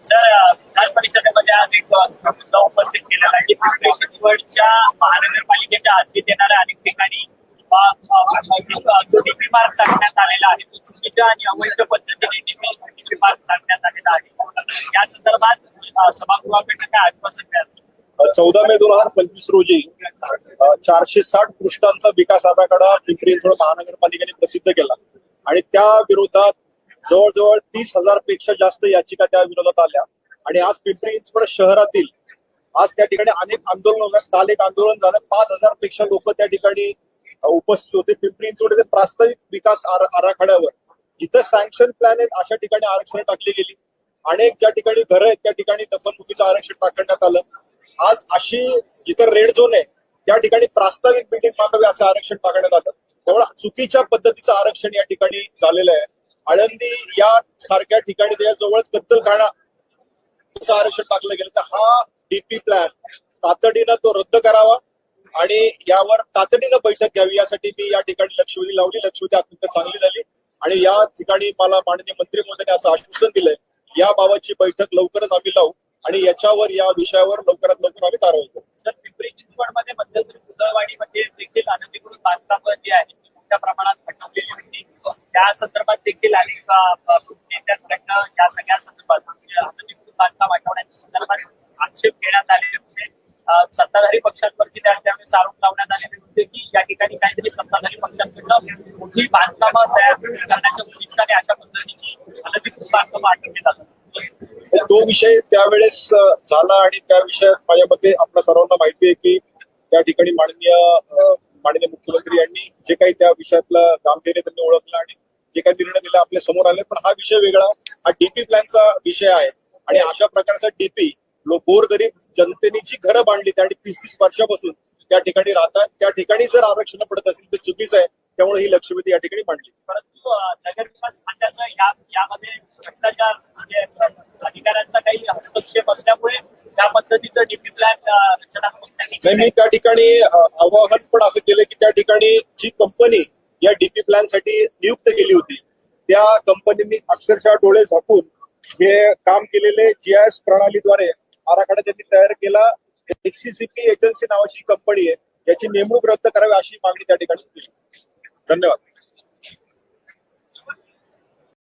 Sir विधान परिषदेमध्ये आज एक मुद्दा उपस्थित केलेला आहे की पिंपरी महानगरपालिकेच्या हद्दीत येणाऱ्या अनेक ठिकाणी जो डीपी मार्क टाकण्यात आलेला आहे तो चुकीच्या आणि अवैध पद्धतीने डीपी मार्क टाकण्यात आलेला आहे. या संदर्भात अ, सभागृहाकडनं काय आश्वासन मिळालं? चौदा मे दोन हजार पंचवीस रोजी चारशे साठ पृष्ठांचा विकास आराखडा पिंपरी चिंचवड महानगरपालिकेने प्रसिद्ध केला. आणि त्या विरोधात जवळजवळ तीस हजारपेक्षा जास्त याचिका त्या विरोधात आल्या. आणि आज पिंपरी चिंचवड शहरातील आज त्या ठिकाणी अनेक आंदोलन काल एक आंदोलन झालं. पाच हजारपेक्षा लोक त्या ठिकाणी उपस्थित होते. पिंपरी चिंचवड येथे प्रास्ताविक विकास आराखड्यावर. जिथं सँक्शन प्लॅन आहेत अशा ठिकाणी आरक्षण टाकली गेली. अनेक ज्या ठिकाणी घरं आहेत त्या ठिकाणी दफनभूमीचं आरक्षण टाकण्यात आलं. आज अशी जिथं रेड झोन आहे त्या ठिकाणी प्रास्ताविक बिल्डिंग मागावी असं आरक्षण मागण्यात आलं. त्यामुळे चुकीच्या पद्धतीचं आरक्षण या ठिकाणी झालेलं आहे. आळंदी या सारख्या ठिकाणी त्याच्याजवळच कत्तलखाना असं आरक्षण टाकलं गेलं. तर हा डीपी प्लॅन तातडीनं तो रद्द करावा आणि यावर तातडीनं बैठक घ्यावी. यासाठी मी या ठिकाणी लक्षवेधी लावली. लक्षवेधी अत्यंत चांगली झाली. आणि या ठिकाणी मला माननीय मंत्री महोदयाने असं आश्वासन दिलंय. याबाबतची बैठक लवकरच आम्ही लावू. आणि याच्यावर या विषयावर लवकरात लवकर आम्ही कारवाई करू. सर पिंपरी चिंचवडमध्ये मध्यंतरी सुदळवाडीमध्ये देखील अनधिकृत बांधकाम जे आहे मोठ्या प्रमाणात हटवलेली होती. त्या संदर्भात देखील अनेक अ, अ, नेत्यांकडनं या सगळ्या संदर्भात म्हणजे अनधिकृत बांधकाम हटवण्याच्या संदर्भात आक्षेप घेण्यात आले होते. सत्ताधारी पक्षांवरती त्या त्यावेळेस आरोप लावण्यात आलेले होते की या ठिकाणी काहीतरी सत्ताधारी पक्षांकडनं मोठी बांधकामं तयार करण्याच्या उद्दिष्टाने अशा पद्धतीची अनधिकृत बांधकामं हटवली जातात तो विषय त्यावेळेस झाला आणि त्या विषयात माझ्या मते आपल्या सर्वांना माहिती आहे की त्या ठिकाणी माननीय माननीय मुख्यमंत्री यांनी जे काही त्या विषयातलं गांभीर्य त्यांनी ओळखलं आणि जे काही निर्णय दिले आपल्यासमोर आले. पण हा विषय वेगळा हा डीपी प्लॅनचा विषय आहे. आणि अशा प्रकारचा डीपी गोरगरीब जनतेने जी घरं बांधली आणि तीस तीस वर्षापासून त्या ठिकाणी राहतात त्या ठिकाणी जर आरक्षण पडत असेल तर चुकीचं आहे. त्यामुळे ही लक्षवेधी या ठिकाणी मांडली परंतु नगरविकास खात्याचं यामध्ये भ्रष्टाचार म्हणजे, हस्तक्षेप असल्यामुळे त्या पद्धतीचं डीपी प्लॅन रचनात्मक नाही मी त्या ठिकाणी आवाहन पण असं केलं की त्या ठिकाणी जी कंपनी या डीपी प्लॅनसाठी नियुक्त केली होती त्या कंपनीने अक्षरशः डोळे झाकून हे काम केलेले जीआयएस प्रणालीद्वारे आराखडा त्यांनी तयार केला. एचसीसीपी एजन्सी नावाची कंपनी आहे याची नेमणूक रद्द करावी अशी मागणी त्या ठिकाणी केली. धन्यवाद.